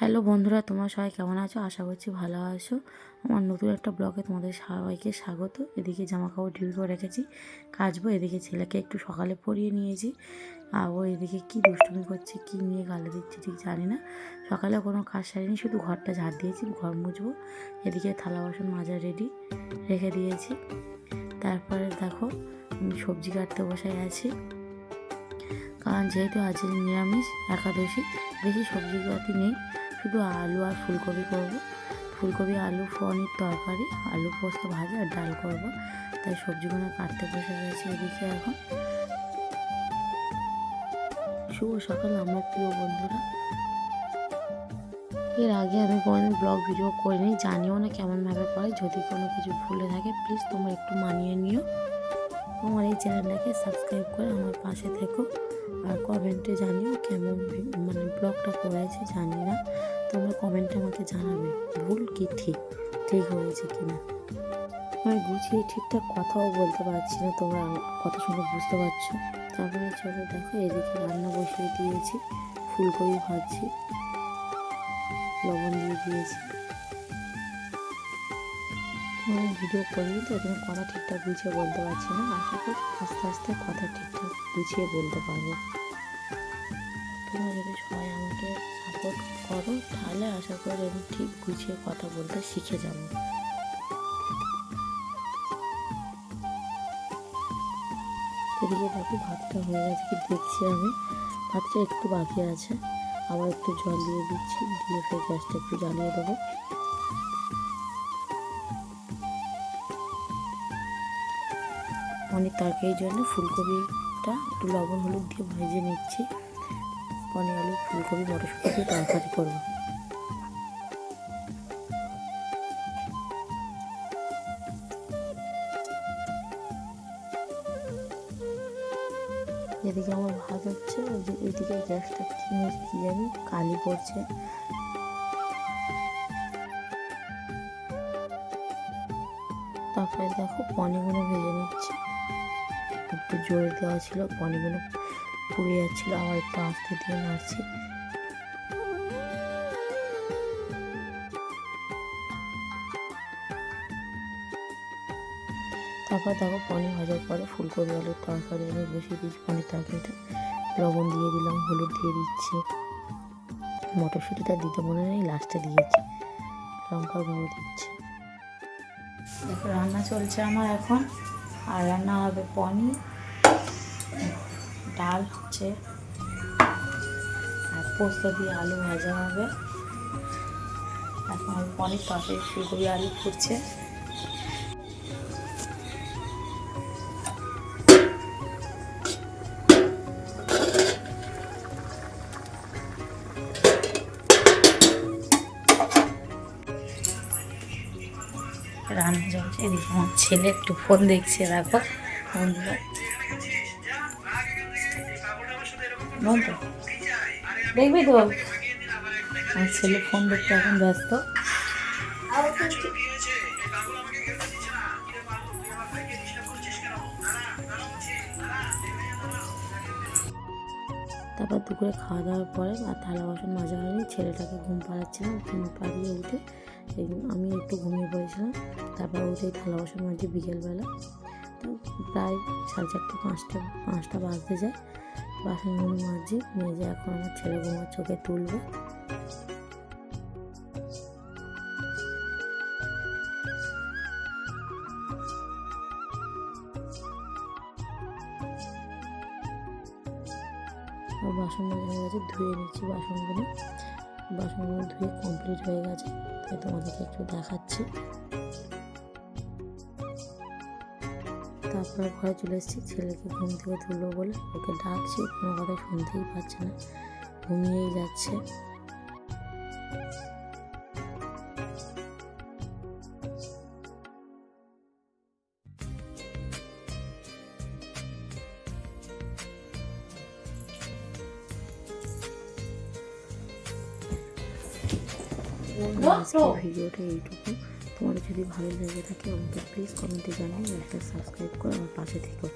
Hello বন্ধুরা, তোমরা সবাই কেমন আছো? আশা করছি ভালো আছো। আমার নতুন একটা ব্লগে তোমাদের সবাইকে স্বাগত। এদিকে জামা কাপড় ঢিল করে রেখেছি, কাচবো। এদিকে ছেলেকে একটু সকালে পরিয়ে নিয়েছি। আর ও এদিকে কী দুষ্টুমি করছে, কী নিয়ে গালে দিচ্ছে ঠিক জানি না। সকালে কোনো কাজ সারিনি, শুধু ঘরটা ঝাড় দিয়েছি, ঘর মুছবো। এদিকে থালা বাসন মাজা রেডি রেখে দিয়েছি। তারপরে দেখো, আমি সবজি কাটতে বসে আছি। কারণ যেহেতু আজ নিরামিষ, একাদশী, বেশি সবজি সবজিপাতি নেই। শুধু আলু আর ফুলকপি করব। ফুলকপি, আলু, পনির তরকারি, আলু পোস্ত ভাজা আর ডাল করব। তাই সবজিগুলো কাটতে বসে গেছি এদিকে এখন। শুভ সকাল, আমার প্রিয় বন্ধুরা। এর আগে আমি কোনোদিন ব্লগ ভিডিও করিনি, জানিও না কেমনভাবে করে। যদি কোনো কিছু ভুলে থাকে, প্লিজ তোমরা একটু মানিয়ে নিও। আমার এই চ্যানেলটাকে সাবস্ক্রাইব করে আমার পাশে থেকো। আর কমেন্টে জানিও কেমন মানে ব্লগটা করেছে, জানি না। তোমরা কমেন্টে আমাকে জানাবে, ভুল কি ঠিক? ঠিক হয়েছে কি না? আমি গুছিয়ে ঠিকঠাক কথাও বলতে পারছি না তোমরা কথা শুনে বুঝতে পারছ। তারপরে চলো দেখো, এদিকে রান্না বসিয়ে দিয়েছি, ফুলকপি ভাজছি, লবণ দিয়ে দিয়েছি। আমি ভিডিও করিনি, তো ওখানে কথা ঠিকঠাক গুছিয়ে বলতে পারছি না। আশা করি আস্তে আস্তে কথা ঠিকঠাক গুছিয়ে বলতে পারব। তোমরা যদি সবাই আমাকে সাপোর্ট করো, তাহলে আশা করি আমি ঠিক গুছিয়ে কথা বলতে শিখে যাব। এদিকে দেখো, ভাতটা হয়ে গেছে কি দেখছি আমি। ভাতটা একটু বাকি আছে। আবার একটু জল দিয়ে দিচ্ছি, দিয়ে ফের গ্যাসটা একটু জ্বালিয়ে দেবো। পনির তরকারির জন্য ফুলকপিটা একটু লবণ হলুদ দিয়ে ভেজে নিচ্ছি। পনির আলু, ফুলকপি, মটরশুঁটি তরকারি করব। এদিকে আমার ভাত হচ্ছে ওইদিকে গ্যাসটা কিনে কি জানি, কালি পড়ছে। তারপরে দেখো পনিরগুলো ভেজে নিচ্ছি। একটু জোরে দেওয়া ছিল পনিরগুলো পুড়ে যাচ্ছিল, আবার একটু আস্তে দিয়ে নাড়ছি। তারপর দেখো পনির ভাজার পরে ফুলকপি, আলুর তরকারি আমি বসিয়ে দিয়েছি পনির তরকারিটা লবণ দিয়ে দিলাম, হলুদ দিয়ে দিচ্ছি। মটরশুঁটিটা দিতে মনে নেই লাস্টে দিয়েছি। লঙ্কা গুঁড়ো দিচ্ছি। দেখো রান্না চলছে আমার এখন। আর রান্না হবে পনির, ডাল হচ্ছে, আর পোস্ত দিয়ে আলু ভাজা হবে। এখন পনির তরকারি, ফুলকপি, আলু ফুটছে। রান্না চলছে এদিকে আমার ছেলে একটু ফোন দেখছে, দেখো। বন্ধুরা। বন্ধু, দেখবি তো? আমার ছেলে ফোন দেখতে এখন ব্যস্ত। তারপর দুপুরে খাওয়া দাওয়ার পরে আর থালা বাসন মাজা হয়নি। ছেলেটাকে ঘুম পাড়াচ্ছিলাম, ঘুম পাড়িয়ে উঠে এই আমি একটু ঘুমিয়ে পড়েছিলাম, তারপর উঠে থালা বাসন মাঝে বিকেলবেলা প্রায় সাড়ে চারটে, পাঁচটা পাঁচটা বাজতে যায় বাসনগুলো মাঝে মেজে এখন আমার ছেলে ঘুমার চোখে তুলবে। বাসন মাজা হয়ে গেছে, ধুয়ে নিচ্ছি বাসনগুলো। বাসনগুলো ধুয়ে কমপ্লিট হয়ে গেছে। তাই তোমাদেরকে একটু দেখাচ্ছি। তারপর ঘরে চলে এসেছি, ছেলেকে ঘুম থেকে তুললো বলে ওকে ডাকছি, কোনো কথা শুনতেই পাচ্ছে না, ঘুমিয়েই যাচ্ছে। ভিডিওটা এইটুকু। তোমাদের যদি ভালো লেগে থাকে, আমাকে প্লিজ কমেন্টে জানিয়ে একটা সাবস্ক্রাইব করে আমার পাশে থেকো।